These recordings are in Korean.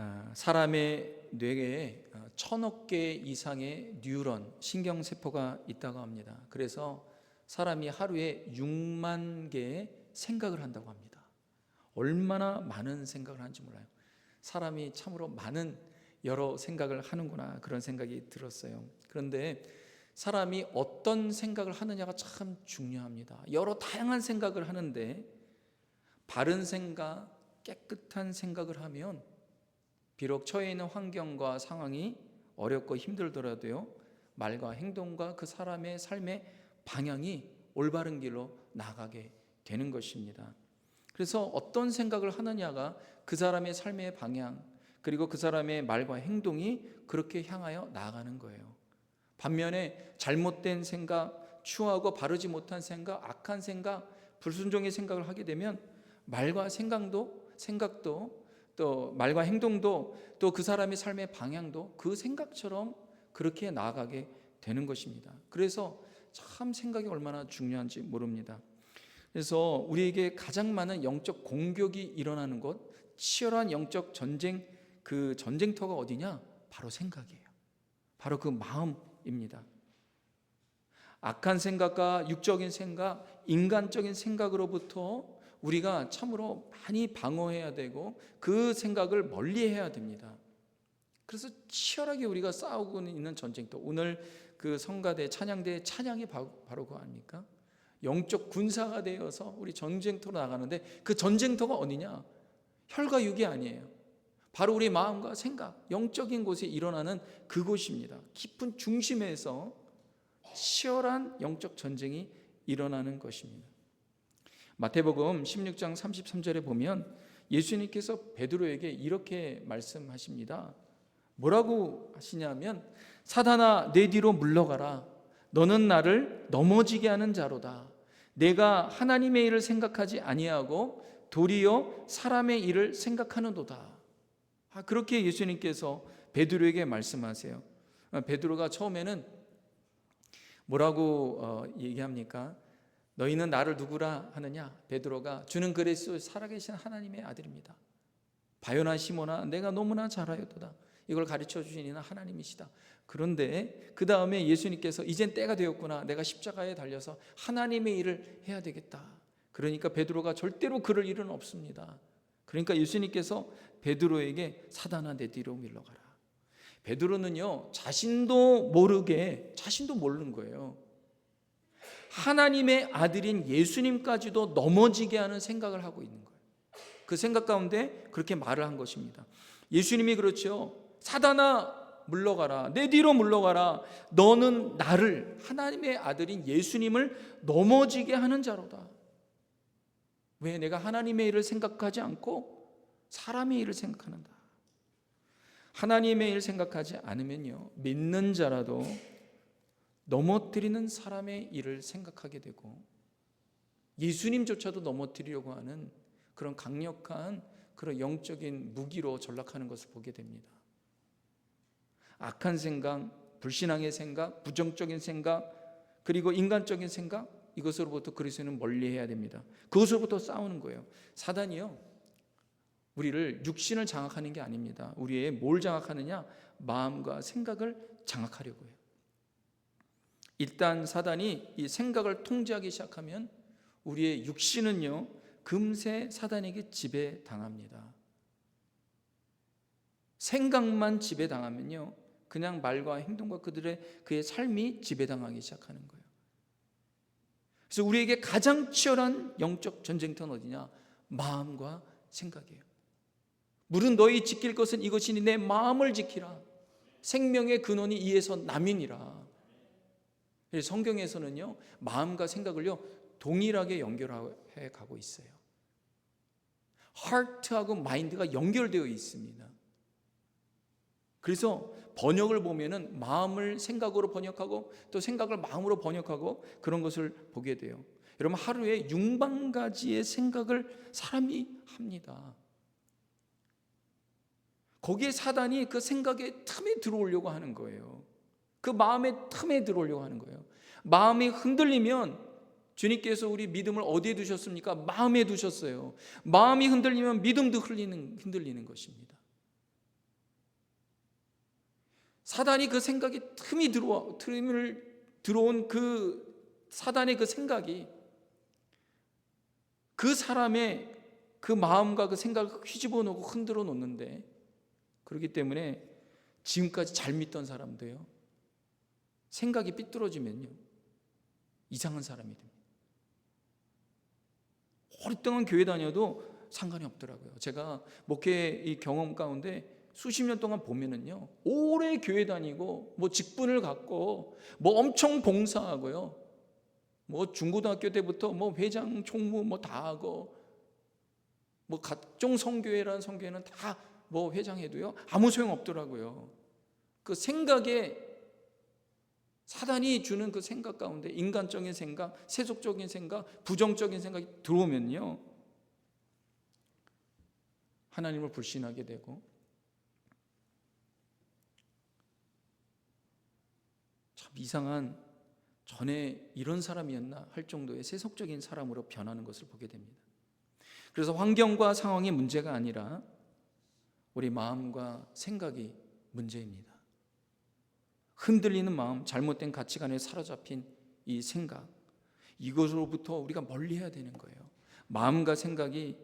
아, 사람의 뇌에 아, 천억 개 이상의 뉴런 신경 세포가 있다고 합니다. 그래서 사람이 하루에 6만 개의 생각을 한다고 합니다. 얼마나 많은 생각을 하는지 몰라요. 사람이 참으로 많은 여러 생각을 하는구나 그런 생각이 들었어요. 그런데 사람이 어떤 생각을 하느냐가 참 중요합니다. 여러 다양한 생각을 하는데 바른 생각, 깨끗한 생각을 하면 비록 처해 있는 환경과 상황이 어렵고 힘들더라도요. 말과 행동과 그 사람의 삶의 방향이 올바른 길로 나가게 되는 것입니다. 그래서 어떤 생각을 하느냐가 그 사람의 삶의 방향 그리고 그 사람의 말과 행동이 그렇게 향하여 나아가는 거예요. 반면에 잘못된 생각, 추하고 바르지 못한 생각, 악한 생각, 불순종의 생각을 하게 되면 말과 생각도 생각도 또 말과 행동도 또 그 사람의 삶의 방향도 그 생각처럼 그렇게 나아가게 되는 것입니다. 그래서 참 생각이 얼마나 중요한지 모릅니다. 그래서 우리에게 가장 많은 영적 공격이 일어나는 곳, 치열한 영적 전쟁 그 전쟁터가 어디냐? 바로 생각이에요. 바로 그 마음입니다. 악한 생각과 육적인 생각, 인간적인 생각으로부터 우리가 참으로 많이 방어해야 되고 그 생각을 멀리 해야 됩니다. 그래서 치열하게 우리가 싸우고 있는 전쟁터. 오늘 그 성가대 찬양대 찬양이 바로, 그거 아닙니까? 영적 군사가 되어서 우리 전쟁터로 나가는데 그 전쟁터가 어디냐? 혈과 육이 아니에요. 바로 우리 마음과 생각, 영적인 곳에 일어나는 그곳입니다. 깊은 중심에서 치열한 영적 전쟁이 일어나는 것입니다. 마태복음 16장 33절에 보면 예수님께서 베드로에게 이렇게 말씀하십니다. 뭐라고 하시냐면 사단아 내 뒤로 물러가라. 너는 나를 넘어지게 하는 자로다. 내가 하나님의 일을 생각하지 아니하고 도리어 사람의 일을 생각하는도다. 아, 그렇게 예수님께서 베드로에게 말씀하세요. 아, 베드로가 처음에는 뭐라고 어, 얘기합니까? 너희는 나를 누구라 하느냐? 베드로가 주는 그리스도 살아계신 하나님의 아들입니다. 바요나 시모나 내가 너무나 잘하였도다. 이걸 가르쳐 주신 이는 하나님이시다. 그런데 그 다음에 예수님께서 이젠 때가 되었구나. 내가 십자가에 달려서 하나님의 일을 해야 되겠다. 그러니까 베드로가 절대로 그럴 일은 없습니다. 그러니까 예수님께서 베드로에게 사단아 내 뒤로 밀러가라. 베드로는요 자신도 모르게 자신도 모르는 거예요. 하나님의 아들인 예수님까지도 넘어지게 하는 생각을 하고 있는 거예요. 그 생각 가운데 그렇게 말을 한 것입니다. 예수님이 그렇죠. 사단아 물러가라. 내 뒤로 물러가라. 너는 나를 하나님의 아들인 예수님을 넘어지게 하는 자로다. 왜 내가 하나님의 일을 생각하지 않고 사람의 일을 생각하는다. 하나님의 일 생각하지 않으면요. 믿는 자라도 넘어뜨리는 사람의 일을 생각하게 되고 예수님조차도 넘어뜨리려고 하는 그런 강력한 그런 영적인 무기로 전락하는 것을 보게 됩니다. 악한 생각, 불신앙의 생각, 부정적인 생각, 그리고 인간적인 생각 이것으로부터 그리스도는 멀리해야 됩니다. 그것으로부터 싸우는 거예요. 사단이요. 우리를 육신을 장악하는 게 아닙니다. 우리의 뭘 장악하느냐? 마음과 생각을 장악하려고 해요. 일단 사단이 이 생각을 통제하기 시작하면 우리의 육신은요 금세 사단에게 지배당합니다. 생각만 지배당하면요 그냥 말과 행동과 그들의 그의 삶이 지배당하기 시작하는 거예요. 그래서 우리에게 가장 치열한 영적 전쟁터는 어디냐? 마음과 생각이에요. 물은 너희 지킬 것은 이것이니 내 마음을 지키라. 생명의 근원이 이에서 남이니라. 성경에서는요 마음과 생각을요 동일하게 연결해 가고 있어요. heart하고 mind가 연결되어 있습니다. 그래서 번역을 보면은 마음을 생각으로 번역하고 또 생각을 마음으로 번역하고 그런 것을 보게 돼요. 여러분 하루에 6만 가지의 생각을 사람이 합니다. 거기에 사단이 그 생각의 틈에 들어오려고 하는 거예요. 그 마음의 틈에 들어오려고 하는 거예요. 마음이 흔들리면 주님께서 우리 믿음을 어디에 두셨습니까? 마음에 두셨어요. 마음이 흔들리면 믿음도 흔들리는, 흔들리는 것입니다. 사단이 그 생각이 틈이 들어와 틈을 들어온 그 사단의 그 생각이 그 사람의 그 마음과 그 생각을 휘집어 놓고 흔들어 놓는데 그렇기 때문에 지금까지 잘 믿던 사람도요 생각이 삐뚤어지면요 이상한 사람이 됩니다. 오랫동안 교회 다녀도 상관이 없더라고요. 제가 목회 이 경험 가운데 수십 년 동안 보면은요 오래 교회 다니고 뭐 직분을 갖고 뭐 엄청 봉사하고요 뭐 중고등학교 때부터 뭐 회장 총무 뭐 다 하고 뭐 각종 성교회라는 성교회는 다 뭐 회장해도요 아무 소용 없더라고요. 그 생각에 사단이 주는 그 생각 가운데 인간적인 생각, 세속적인 생각, 부정적인 생각이 들어오면요 하나님을 불신하게 되고 참 이상한 전에 이런 사람이었나 할 정도의 세속적인 사람으로 변하는 것을 보게 됩니다. 그래서 환경과 상황이 문제가 아니라 우리 마음과 생각이 문제입니다. 흔들리는 마음, 잘못된 가치관에 사로잡힌 이 생각, 이것으로부터 우리가 멀리 해야 되는 거예요. 마음과 생각이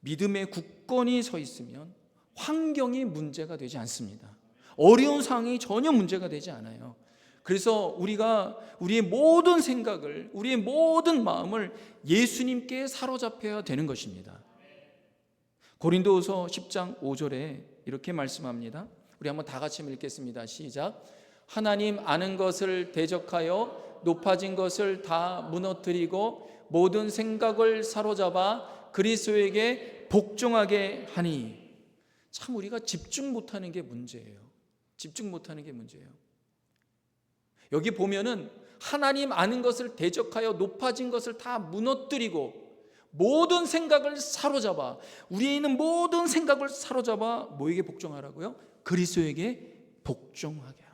믿음의 굳건히 서 있으면 환경이 문제가 되지 않습니다. 어려운 상황이 전혀 문제가 되지 않아요. 그래서 우리가 우리의 모든 생각을, 우리의 모든 마음을 예수님께 사로잡혀야 되는 것입니다. 고린도후서 10장 5절에 이렇게 말씀합니다. 우리 한번 다 같이 읽겠습니다. 시작. 하나님 아는 것을 대적하여 높아진 것을 다 무너뜨리고 모든 생각을 사로잡아 그리스도에게 복종하게 하니 참 우리가 집중 못하는 게 문제예요. 집중 못하는 게 문제예요. 여기 보면은 하나님 아는 것을 대적하여 높아진 것을 다 무너뜨리고 모든 생각을 사로잡아 우리에 있는 모든 생각을 사로잡아 뭐에게 복종하라고요? 그리스도에게 복종하게.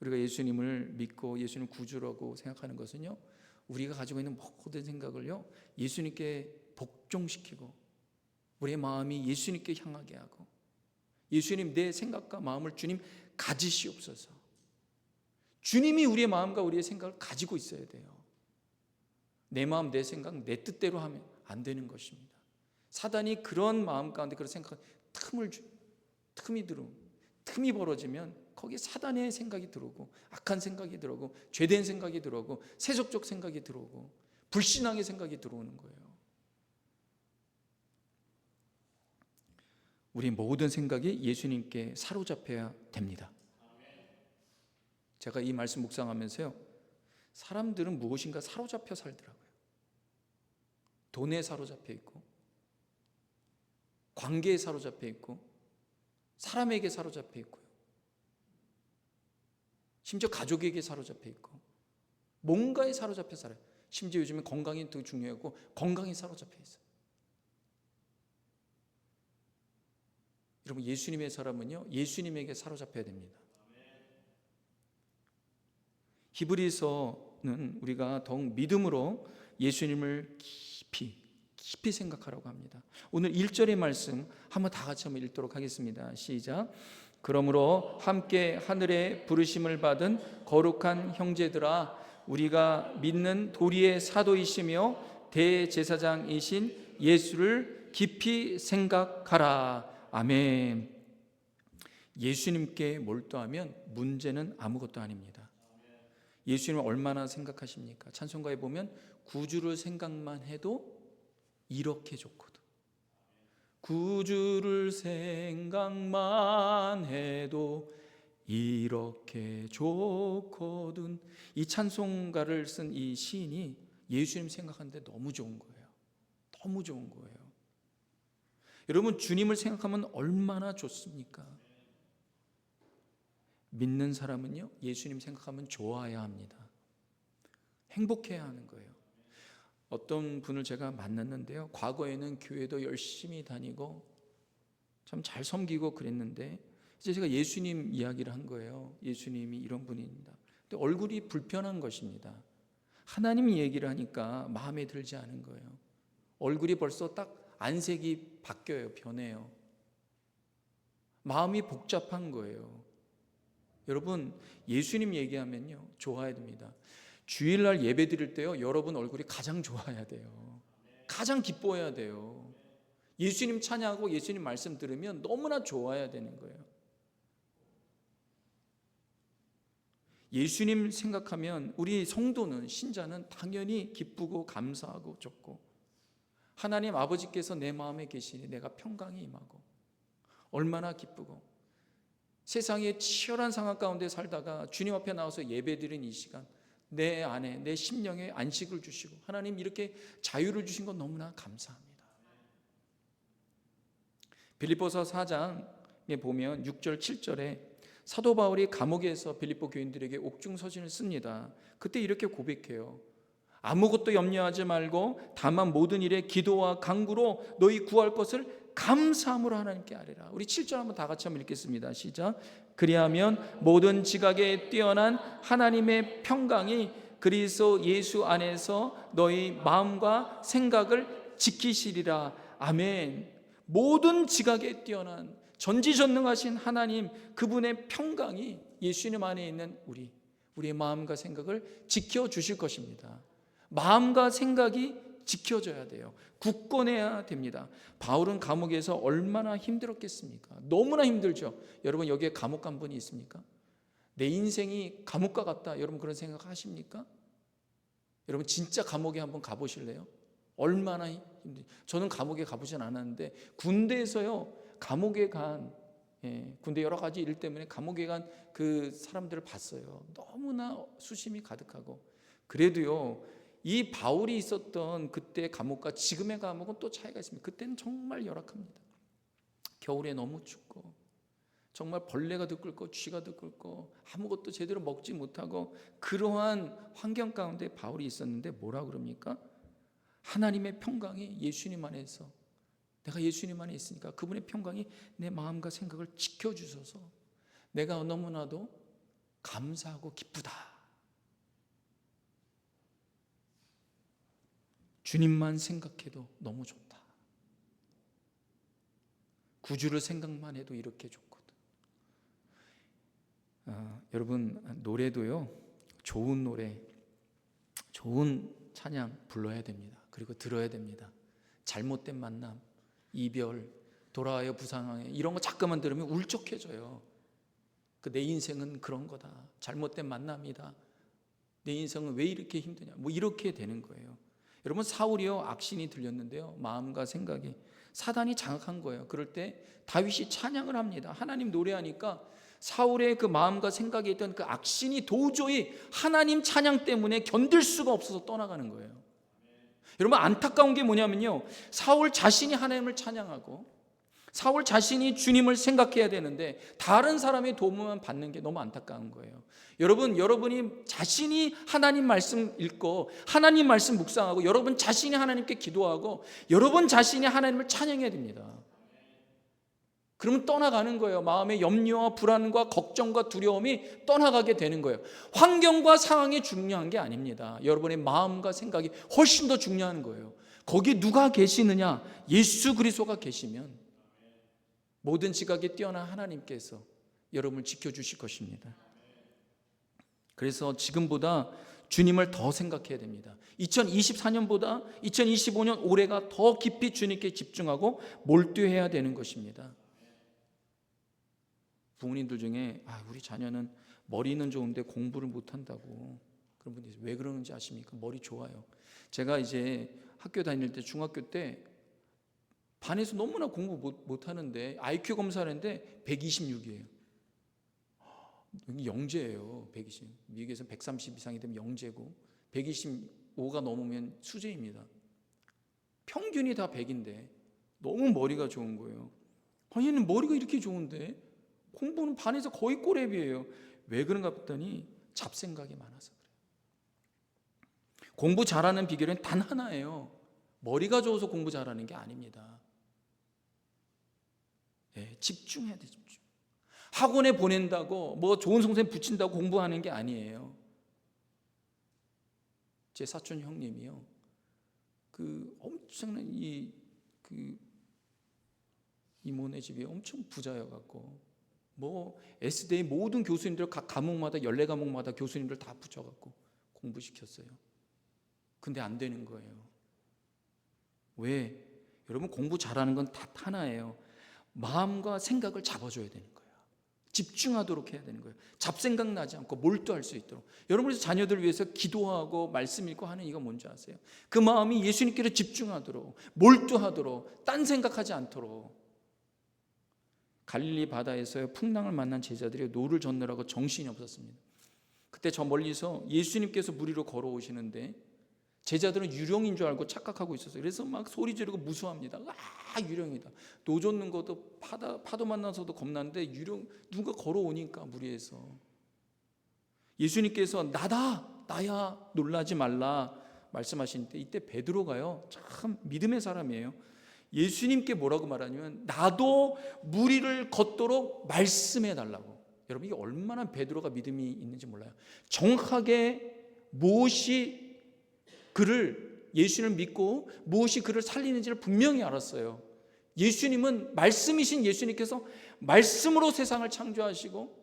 우리가 예수님을 믿고 예수님 구주라고 생각하는 것은요. 우리가 가지고 있는 모든 생각을요. 예수님께 복종시키고 우리의 마음이 예수님께 향하게 하고 예수님 내 생각과 마음을 주님 가지시옵소서. 주님이 우리의 마음과 우리의 생각을 가지고 있어야 돼요. 내 마음, 내 생각, 내 뜻대로 하면 안 되는 것입니다. 사단이 그런 마음 가운데 그런 생각 틈을 주, 틈이 들어 틈이 벌어지면 거기에 사단의 생각이 들어오고 악한 생각이 들어오고 죄된 생각이 들어오고 세속적 생각이 들어오고 불신앙의 생각이 들어오는 거예요. 우리 모든 생각이 예수님께 사로잡혀야 됩니다. 제가 이 말씀 묵상하면서요. 사람들은 무엇인가 사로잡혀 살더라고요. 돈에 사로잡혀 있고, 관계에 사로잡혀 있고, 사람에게 사로잡혀 있고요. 심지어 가족에게 사로잡혀 있고, 뭔가에 사로잡혀 살아요. 심지어 요즘에 건강이 더 중요하고, 건강에 사로잡혀 있어요. 여러분, 예수님의 사람은요, 예수님에게 사로잡혀야 됩니다. 히브리서는 우리가 더욱 믿음으로 예수님을 깊이 깊이 생각하라고 합니다. 오늘 1절의 말씀 한번 다 같이 한번 읽도록 하겠습니다. 시작. 그러므로 함께 하늘의 부르심을 받은 거룩한 형제들아 우리가 믿는 도리의 사도이시며 대제사장이신 예수를 깊이 생각하라. 아멘. 예수님께 몰두하면 문제는 아무것도 아닙니다. 예수님을 얼마나 생각하십니까? 찬송가에 보면 구주를 생각만 해도 이렇게 좋거든. 구주를 생각만 해도 이렇게 좋거든. 이 찬송가를 쓴 이 시인이 예수님 생각하는데 너무 좋은 거예요. 너무 좋은 거예요. 여러분 주님을 생각하면 얼마나 좋습니까? 믿는 사람은요, 예수님 생각하면 좋아야 합니다. 행복해야 하는 거예요. 어떤 분을 제가 만났는데요. 과거에는 교회도 열심히 다니고 참 잘 섬기고 그랬는데 이제 제가 예수님 이야기를 한 거예요. 예수님이 이런 분입니다. 근데 얼굴이 불편한 것입니다. 하나님 얘기를 하니까 마음에 들지 않은 거예요. 얼굴이 벌써 딱 안색이 바뀌어요. 변해요. 마음이 복잡한 거예요. 여러분, 예수님 얘기하면요. 좋아야 됩니다. 주일날 예배 드릴 때요. 여러분 얼굴이 가장 좋아야 돼요. 가장 기뻐해야 돼요. 예수님 찬양하고 예수님 말씀 들으면 너무나 좋아야 되는 거예요. 예수님 생각하면 우리 성도는 신자는 당연히 기쁘고 감사하고 좋고 하나님 아버지께서 내 마음에 계시니 내가 평강이 임하고 얼마나 기쁘고 세상의 치열한 상황 가운데 살다가 주님 앞에 나와서 예배드린 이 시간 내 안에 내 심령에 안식을 주시고 하나님 이렇게 자유를 주신 건 너무나 감사합니다. 빌립보서 4장에 보면 6절 7절에 사도 바울이 감옥에서 빌립보 교인들에게 옥중 서신을 씁니다. 그때 이렇게 고백해요. 아무것도 염려하지 말고 다만 모든 일에 기도와 간구로 너희 구할 것을 감사함으로 하나님께 아뢰라. 우리 7절 한번 다 같이 한번 읽겠습니다. 시작. 그리하면 모든 지각에 뛰어난 하나님의 평강이 그리스도 예수 안에서 너희 마음과 생각을 지키시리라. 아멘. 모든 지각에 뛰어난 전지전능하신 하나님 그분의 평강이 예수님 안에 있는 우리 우리의 마음과 생각을 지켜 주실 것입니다. 마음과 생각이 지켜져야 돼요. 굳건해야 됩니다. 바울은 감옥에서 얼마나 힘들었겠습니까? 너무나 힘들죠. 여러분 여기에 감옥 간 분이 있습니까? 내 인생이 감옥과 같다. 여러분 그런 생각 하십니까? 여러분 진짜 감옥에 한번 가보실래요? 얼마나 힘들. 저는 감옥에 가보진 않았는데 군대에서요 감옥에 간 예, 군대 여러 가지 일 때문에 감옥에 간 그 사람들을 봤어요. 너무나 수심이 가득하고 그래도요 이 바울이 있었던 그때 감옥과 지금의 감옥은 또 차이가 있습니다. 그때는 정말 열악합니다. 겨울에 너무 춥고 정말 벌레가 들끓고 쥐가 들끓고 아무것도 제대로 먹지 못하고 그러한 환경 가운데 바울이 있었는데 뭐라 그럽니까? 하나님의 평강이 예수님 안에서 내가 예수님 안에 있으니까 그분의 평강이 내 마음과 생각을 지켜주셔서 내가 너무나도 감사하고 기쁘다. 주님만 생각해도 너무 좋다. 구주를 생각만 해도 이렇게 좋거든. 아, 여러분 노래도요 좋은 노래, 좋은 찬양 불러야 됩니다. 그리고 들어야 됩니다. 잘못된 만남, 이별, 돌아와요 부상하에 이런 거 자꾸만 들으면 울적해져요. 그 내 인생은 그런 거다. 잘못된 만남이다. 내 인생은 왜 이렇게 힘드냐? 뭐 이렇게 되는 거예요. 여러분 사울이요 악신이 들렸는데요 마음과 생각이 사단이 장악한 거예요. 그럴 때 다윗이 찬양을 합니다. 하나님 노래하니까 사울의 그 마음과 생각에 있던 그 악신이 도저히 하나님 찬양 때문에 견딜 수가 없어서 떠나가는 거예요. 여러분 안타까운 게 뭐냐면요. 사울 자신이 하나님을 찬양하고 사울 자신이 주님을 생각해야 되는데 다른 사람의 도움만 받는 게 너무 안타까운 거예요. 여러분, 여러분이 자신이 하나님 말씀 읽고 하나님 말씀 묵상하고 여러분 자신이 하나님께 기도하고 여러분 자신이 하나님을 찬양해야 됩니다. 그러면 떠나가는 거예요. 마음의 염려와 불안과 걱정과 두려움이 떠나가게 되는 거예요. 환경과 상황이 중요한 게 아닙니다. 여러분의 마음과 생각이 훨씬 더 중요한 거예요. 거기 누가 계시느냐? 예수 그리스도가 계시면 모든 지각에 뛰어난 하나님께서 여러분을 지켜주실 것입니다. 그래서 지금보다 주님을 더 생각해야 됩니다. 2024년보다 2025년 올해가 더 깊이 주님께 집중하고 몰두해야 되는 것입니다. 부모님들 중에 아, 우리 자녀는 머리는 좋은데 공부를 못 한다고 그런 분들이 왜 그러는지 아십니까? 머리 좋아요. 제가 이제 학교 다닐 때 중학교 때 반에서 너무나 공부 못, 못 하는데 IQ 검사하는데 126이에요. 여기 영재예요. 120. 미국에서 130 이상이 되면 영재고 125가 넘으면 수재입니다. 평균이 다 100인데 너무 머리가 좋은 거예요. 아니 얘는 머리가 이렇게 좋은데 공부는 반에서 거의 꼬랩이에요. 왜 그런가 봤더니 잡생각이 많아서 그래요. 공부 잘하는 비결은 단 하나예요. 머리가 좋아서 공부 잘하는 게 아닙니다. 네, 집중해야 돼, 집중. 학원에 보낸다고 뭐 좋은 선생님 붙인다고 공부하는 게 아니에요. 제 사촌 형님이요. 그 엄청난 이 그 이모네 집이 엄청 부자여 갖고 뭐 S대의 모든 교수님들 각 과목마다 열네 과목마다 교수님들 다 붙여 갖고 공부시켰어요. 근데 안 되는 거예요. 왜? 여러분 공부 잘하는 건 다 하나예요. 마음과 생각을 잡아줘야 되는 거예요. 집중하도록 해야 되는 거예요. 잡생각 나지 않고 몰두할 수 있도록. 여러분의 자녀들 위해서 기도하고 말씀 읽고 하는 이거 뭔지 아세요? 그 마음이 예수님께로 집중하도록, 몰두하도록, 딴 생각하지 않도록. 갈릴리 바다에서 풍랑을 만난 제자들이 노를 젓느라고 정신이 없었습니다. 그때 저 멀리서 예수님께서 물 위로 걸어오시는데 제자들은 유령인 줄 알고 착각하고 있었어요. 그래서 막 소리 지르고 무서워합니다. 아 유령이다. 노 젓는 것도 파도, 파도 만나서도 겁나는데 유령 누가 걸어오니까 물 위에서 예수님께서 나다 나야 놀라지 말라 말씀하신 때 이때 베드로가요 참 믿음의 사람이에요. 예수님께 뭐라고 말하냐면 나도 물 위를 걷도록 말씀해 달라고. 여러분 이게 얼마나 베드로가 믿음이 있는지 몰라요. 정확하게 무엇이 그를 예수님을 믿고 무엇이 그를 살리는지를 분명히 알았어요. 예수님은 말씀이신 예수님께서 말씀으로 세상을 창조하시고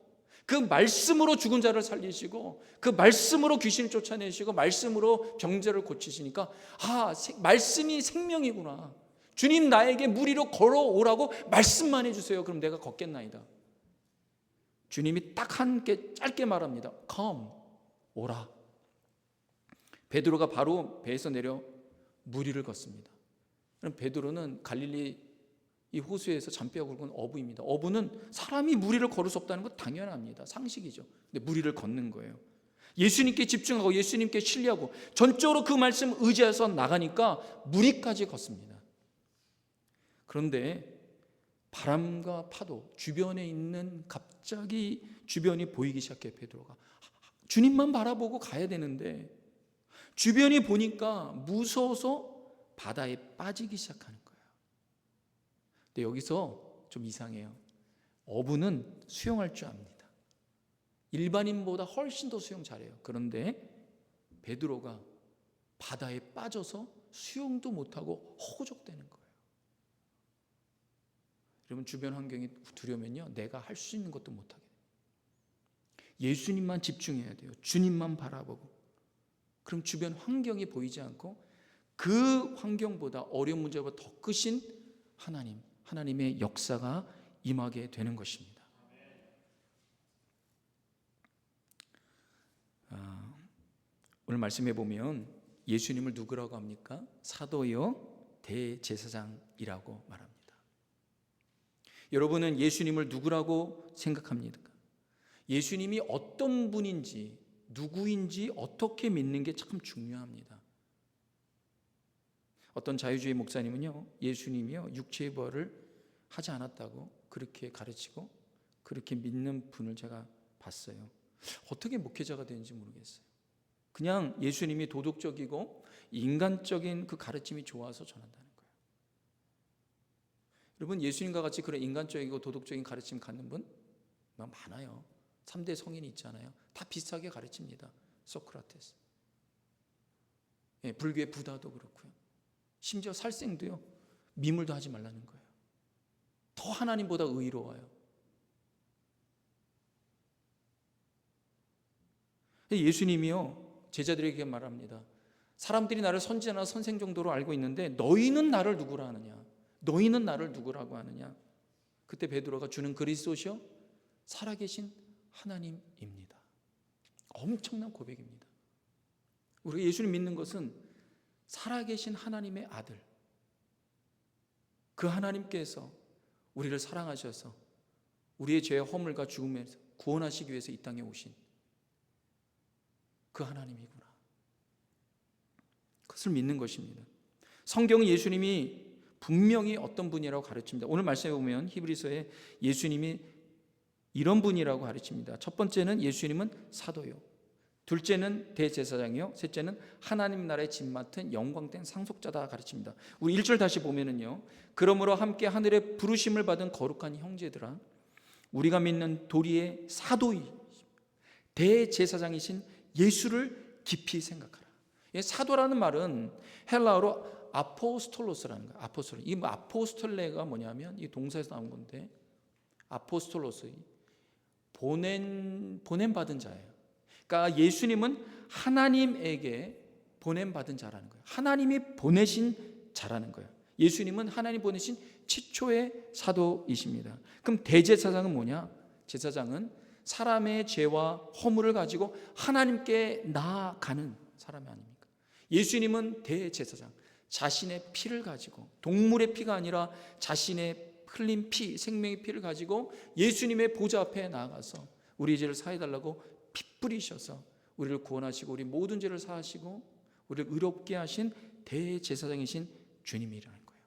그 말씀으로 죽은 자를 살리시고 그 말씀으로 귀신을 쫓아내시고 말씀으로 병자를 고치시니까 아 말씀이 생명이구나. 주님 나에게 물 위로 걸어오라고 말씀만 해주세요. 그럼 내가 걷겠나이다. 주님이 딱한게 짧게 말합니다. Come, 오라. 베드로가 바로 배에서 내려 물 위를 걷습니다. 그럼 베드로는 갈릴리 이 호수에서 잔뼈가 굵은 어부입니다. 어부는 사람이 물 위를 걸을 수 없다는 건 당연합니다. 상식이죠. 근데 물 위를 걷는 거예요. 예수님께 집중하고 예수님께 신뢰하고 전적으로 그 말씀 의지해서 나가니까 물 위까지 걷습니다. 그런데 바람과 파도 주변에 있는 갑자기 주변이 보이기 시작해 베드로가 주님만 바라보고 가야 되는데 주변이 보니까 무서워서 바다에 빠지기 시작하는 거예요. 근데 여기서 좀 이상해요. 어부는 수영할 줄 압니다. 일반인보다 훨씬 더 수영 잘해요. 그런데 베드로가 바다에 빠져서 수영도 못하고 허우적대는 거예요. 여러분 주변 환경이 두려면요 내가 할 수 있는 것도 못하게 돼요. 예수님만 집중해야 돼요. 주님만 바라보고 그럼 주변 환경이 보이지 않고 그 환경보다 어려운 문제보다 더 크신 하나님, 하나님의 역사가 임하게 되는 것입니다. 아, 오늘 말씀해 보면 예수님을 누구라고 합니까? 사도요 대제사장이라고 말합니다. 여러분은 예수님을 누구라고 생각합니까? 예수님이 어떤 분인지 누구인지 어떻게 믿는 게 참 중요합니다. 어떤 자유주의 목사님은요, 예수님이요, 육체의 부활을 하지 않았다고 그렇게 가르치고 그렇게 믿는 분을 제가 봤어요. 어떻게 목회자가 되는지 모르겠어요. 그냥 예수님이 도덕적이고 인간적인 그 가르침이 좋아서 전한다는 거예요. 여러분, 예수님과 같이 그런 인간적이고 도덕적인 가르침 갖는 분 많아요. 3대 성인이 있잖아요. 다 비슷하게 가르칩니다. 소크라테스. 예, 불교의 부다도 그렇고요. 심지어 살생도요. 미물도 하지 말라는 거예요. 더 하나님보다 의로워요. 예수님이요. 제자들에게 말합니다. 사람들이 나를 선지자나 선생 정도로 알고 있는데 너희는 나를 누구라 하느냐? 너희는 나를 누구라고 하느냐? 그때 베드로가 주는 그리스도시요 살아계신 하나님입니다. 엄청난 고백입니다. 우리가 예수를 믿는 것은 살아계신 하나님의 아들, 그 하나님께서 우리를 사랑하셔서 우리의 죄의 허물과 죽음에서 구원하시기 위해서 이 땅에 오신 그 하나님이구나. 그것을 믿는 것입니다. 성경은 예수님이 분명히 어떤 분이라고 가르칩니다. 오늘 말씀에 보면 히브리서에 예수님이 이런 분이라고 가르칩니다. 첫 번째는 예수님은 사도요. 둘째는 대제사장이요. 셋째는 하나님 나라의 짐 맡은 영광된 상속자다 가르칩니다. 우리 1절 다시 보면은요. 그러므로 함께 하늘의 부르심을 받은 거룩한 형제들아 우리가 믿는 도리의 사도이 대제사장이신 예수를 깊이 생각하라. 사도라는 말은 헬라어로 아포스톨로스라는 거예요. 아포스톨. 이 아포스톨레가 뭐냐면 이 동사에서 나온 건데 아포스톨로스 보낸 보냄 받은 자예요. 그러니까 예수님은 하나님에게 보냄 받은 자라는 거예요. 하나님이 보내신 자라는 거예요. 예수님은 하나님 보내신 최초의 사도이십니다. 그럼 대제사장은 뭐냐? 제사장은 사람의 죄와 허물을 가지고 하나님께 나아가는 사람이 아닙니까? 예수님은 대제사장, 자신의 피를 가지고 동물의 피가 아니라 자신의 흘린 피, 생명의 피를 가지고 예수님의 보좌 앞에 나아가서 우리 죄를 사해달라고 피 뿌리셔서 우리를 구원하시고 우리 모든 죄를 사하시고 우리를 의롭게 하신 대제사장이신 주님이라는 거예요.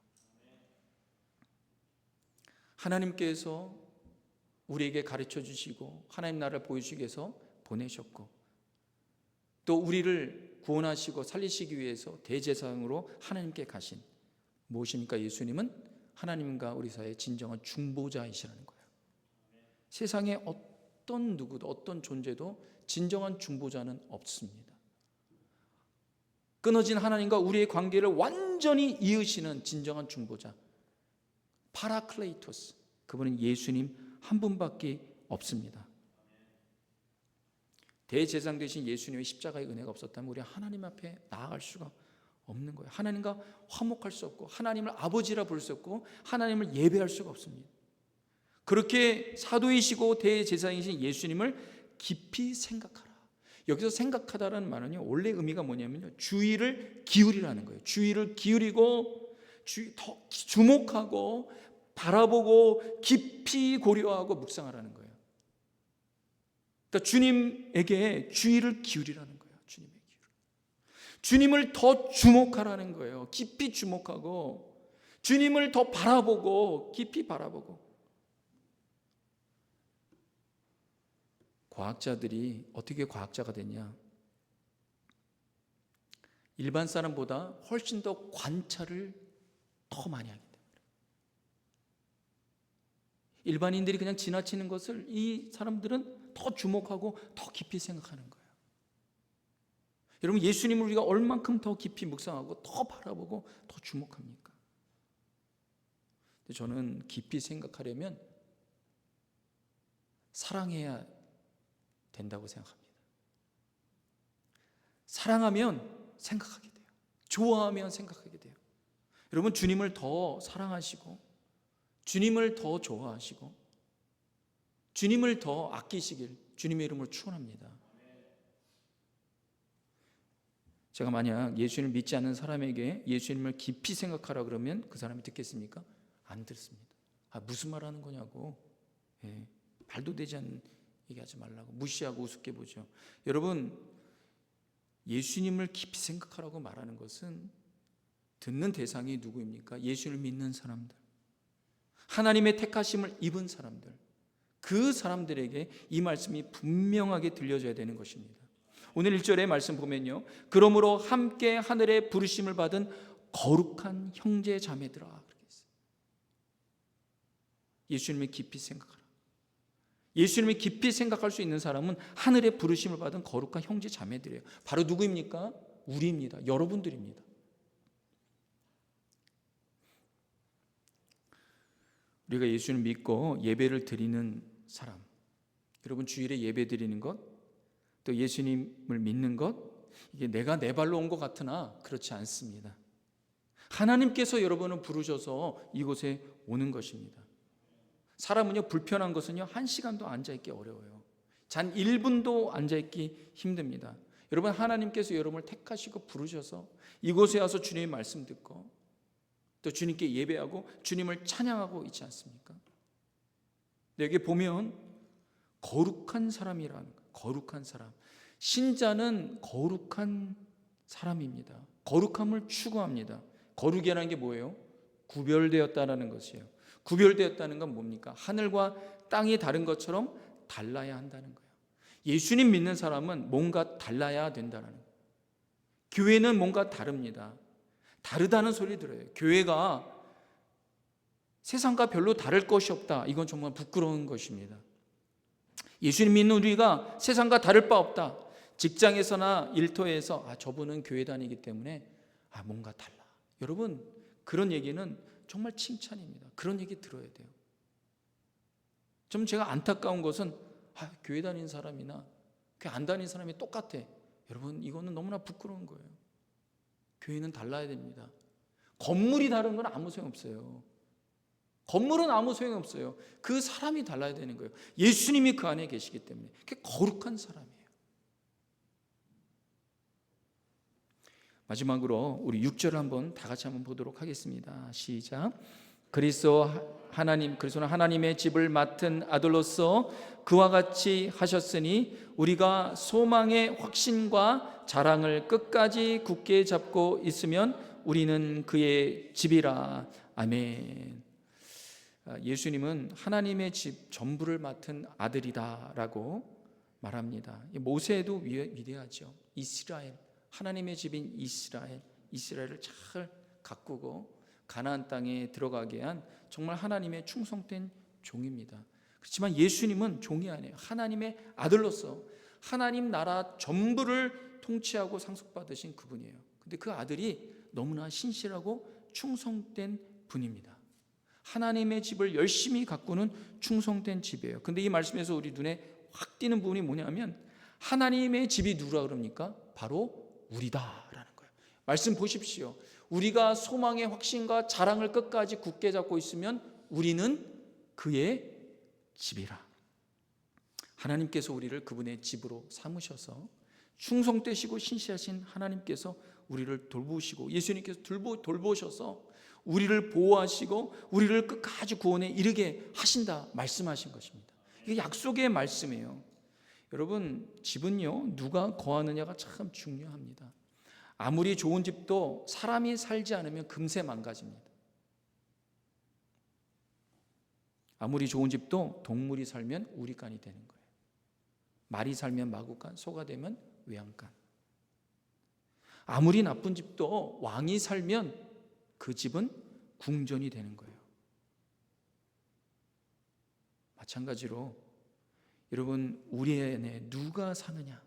하나님께서 우리에게 가르쳐 주시고 하나님 나라를 보여주시기 위해서 보내셨고 또 우리를 구원하시고 살리시기 위해서 대제사장으로 하나님께 가신 무엇입니까? 예수님은 하나님과 우리 사이의 진정한 중보자이시라는 거예요. 세상에 어떤 누구도 어떤 존재도 진정한 중보자는 없습니다. 끊어진 하나님과 우리의 관계를 완전히 이으시는 진정한 중보자 파라클레이토스 그분은 예수님 한 분밖에 없습니다. 대제사장 되신 예수님의 십자가의 은혜가 없었다면 우리 하나님 앞에 나아갈 수가 없 는 거예요. 하나님과 화목할 수 없고 하나님을 아버지라 부를 수 없고 하나님을 예배할 수가 없습니다. 그렇게 사도이시고 대제사장이신 예수님을 깊이 생각하라. 여기서 생각하다라는 말은요. 원래 의미가 뭐냐면요. 주의를 기울이라는 거예요. 주의를 기울이고 주, 더 주목하고 바라보고 깊이 고려하고 묵상하라는 거예요. 그러니까 주님에게 주의를 기울이라는 거예요. 주님을 더 주목하라는 거예요. 깊이 주목하고 주님을 더 바라보고 깊이 바라보고 과학자들이 어떻게 과학자가 됐냐? 일반 사람보다 훨씬 더 관찰을 더 많이 하기 때문에. 일반인들이 그냥 지나치는 것을 이 사람들은 더 주목하고 더 깊이 생각하는 거예요. 여러분 예수님을 우리가 얼만큼 더 깊이 묵상하고 더 바라보고 더 주목합니까? 저는 깊이 생각하려면 사랑해야 된다고 생각합니다. 사랑하면 생각하게 돼요. 좋아하면 생각하게 돼요. 여러분 주님을 더 사랑하시고 주님을 더 좋아하시고 주님을 더 아끼시길 주님의 이름으로 축원합니다. 제가 만약 예수님을 믿지 않는 사람에게 예수님을 깊이 생각하라 그러면 그 사람이 듣겠습니까? 안 듣습니다. 아, 무슨 말 하는 거냐고. 예, 말도 되지 않는 얘기하지 말라고 무시하고 우습게 보죠. 여러분 예수님을 깊이 생각하라고 말하는 것은 듣는 대상이 누구입니까? 예수를 믿는 사람들. 하나님의 택하심을 입은 사람들. 그 사람들에게 이 말씀이 분명하게 들려져야 되는 것입니다. 오늘 1절의 말씀 보면요. 그러므로 함께 하늘의 부르심을 받은 거룩한 형제 자매들아. 예수님을 깊이 생각하라. 예수님을 깊이 생각할 수 있는 사람은 하늘의 부르심을 받은 거룩한 형제 자매들이에요. 바로 누구입니까? 우리입니다. 여러분들입니다. 우리가 예수를 믿고 예배를 드리는 사람. 여러분 주일에 예배 드리는 것, 또 예수님을 믿는 것, 이게 내가 내 발로 온 것 같으나 그렇지 않습니다. 하나님께서 여러분을 부르셔서 이곳에 오는 것입니다. 사람은요, 불편한 것은요, 한 시간도 앉아있기 어려워요. 잔 1분도 앉아있기 힘듭니다. 여러분, 하나님께서 여러분을 택하시고 부르셔서 이곳에 와서 주님의 말씀 듣고 또 주님께 예배하고 주님을 찬양하고 있지 않습니까? 여기 보면 거룩한 사람이라는 거, 거룩한 사람. 신자는 거룩한 사람입니다. 거룩함을 추구합니다. 거룩이라는 게 뭐예요? 구별되었다라는 것이에요. 구별되었다는 건 뭡니까? 하늘과 땅이 다른 것처럼 달라야 한다는 거예요. 예수님 믿는 사람은 뭔가 달라야 된다는 거예요. 교회는 뭔가 다릅니다. 다르다는 소리 들어요. 교회가 세상과 별로 다를 것이 없다. 이건 정말 부끄러운 것입니다. 예수님 믿는 우리가 세상과 다를 바 없다. 직장에서나 일터에서 아 저분은 교회 다니기 때문에 아 뭔가 달라. 여러분 그런 얘기는 정말 칭찬입니다. 그런 얘기 들어야 돼요. 좀 제가 안타까운 것은 아, 교회 다니는 사람이나 교회 안 다니는 사람이 똑같아. 여러분 이거는 너무나 부끄러운 거예요. 교회는 달라야 됩니다. 건물이 다른 건 아무 소용 없어요. 건물은 아무 소용 없어요. 그 사람이 달라야 되는 거예요. 예수님이 그 안에 계시기 때문에 그게 거룩한 사람이에요. 마지막으로 우리 6절을 한번 다 같이 한번 보도록 하겠습니다. 시작. 그리스도 하나님 그리스도는 하나님의 집을 맡은 아들로서 그와 같이 하셨으니 우리가 소망의 확신과 자랑을 끝까지 굳게 잡고 있으면 우리는 그의 집이라 아멘. 아, 예수님은 하나님의 집 전부를 맡은 아들이다라고 말합니다. 모세도 위- 위대하죠. 이스라엘 하나님의 집인 이스라엘 이스라엘을 잘 가꾸고 가나안 땅에 들어가게 한 정말 하나님의 충성된 종입니다. 그렇지만 예수님은 종이 아니에요. 하나님의 아들로서 하나님 나라 전부를 통치하고 상속받으신 그분이에요. 근데 그 아들이 너무나 신실하고 충성된 분입니다. 하나님의 집을 열심히 가꾸는 충성된 집이에요. 근데 이 말씀에서 우리 눈에 확 띄는 부분이 뭐냐면 하나님의 집이 누구라 그럽니까? 바로 우리다라는 거예요. 말씀 보십시오. 우리가 소망의 확신과 자랑을 끝까지 굳게 잡고 있으면 우리는 그의 집이라. 하나님께서 우리를 그분의 집으로 삼으셔서 충성되시고 신실하신 하나님께서 우리를 돌보시고 예수님께서 돌보, 돌보셔서 우리를 보호하시고 우리를 끝까지 구원에 이르게 하신다 말씀하신 것입니다. 이게 약속의 말씀이에요. 여러분 집은요 누가 거하느냐가 참 중요합니다. 아무리 좋은 집도 사람이 살지 않으면 금세 망가집니다. 아무리 좋은 집도 동물이 살면 우리간이 되는 거예요. 말이 살면 마구간, 소가 되면 외양간. 아무리 나쁜 집도 왕이 살면 그 집은 궁전이 되는 거예요. 마찬가지로 여러분 우리 안에 누가 사느냐?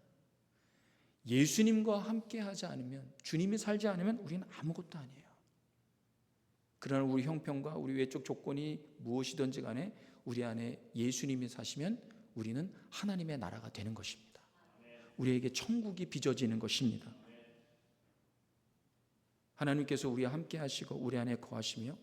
예수님과 함께 하지 않으면 주님이 살지 않으면 우리는 아무것도 아니에요. 그러나 우리 형편과 우리 외적 조건이 무엇이든지 간에 우리 안에 예수님이 사시면 우리는 하나님의 나라가 되는 것입니다. 우리에게 천국이 빚어지는 것입니다. 하나님께서 우리와 함께 하시고 우리 안에 거하시며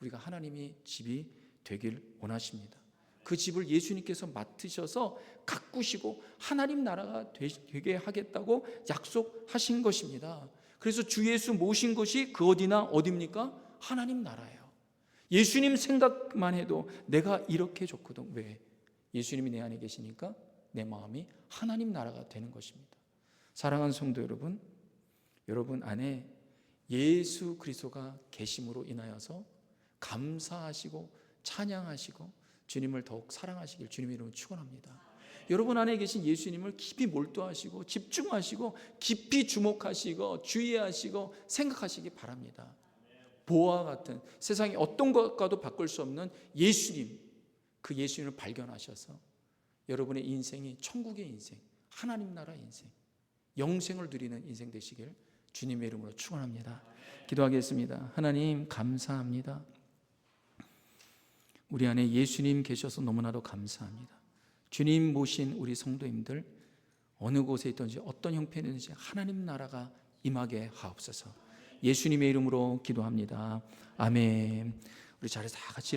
우리가 하나님이 집이 되길 원하십니다. 그 집을 예수님께서 맡으셔서 가꾸시고 하나님 나라가 되게 하겠다고 약속하신 것입니다. 그래서 주 예수 모신 것이 그 어디나 어딥니까? 하나님 나라예요. 예수님 생각만 해도 내가 이렇게 좋거든. 왜? 예수님이 내 안에 계시니까 내 마음이 하나님 나라가 되는 것입니다. 사랑하는 성도 여러분, 여러분 안에 예수 그리스도가 계심으로 인하여서 감사하시고 찬양하시고 주님을 더욱 사랑하시길 주님의 이름으로 축원합니다. 여러분 안에 계신 예수님을 깊이 몰두하시고 집중하시고 깊이 주목하시고 주의하시고 생각하시기 바랍니다. 보와 같은 세상에 어떤 것과도 바꿀 수 없는 예수님 그 예수님을 발견하셔서 여러분의 인생이 천국의 인생, 하나님 나라 인생, 영생을 누리는 인생 되시길 주님의 이름으로 축원합니다. 기도하겠습니다. 하나님 감사합니다. 우리 안에 예수님 계셔서 너무나도 감사합니다. 주님 모신 우리 성도님들 어느 곳에 있든지 어떤 형편이든지 하나님 나라가 임하게 하옵소서. 예수님의 이름으로 기도합니다. 아멘. 우리 자리에서 다 같이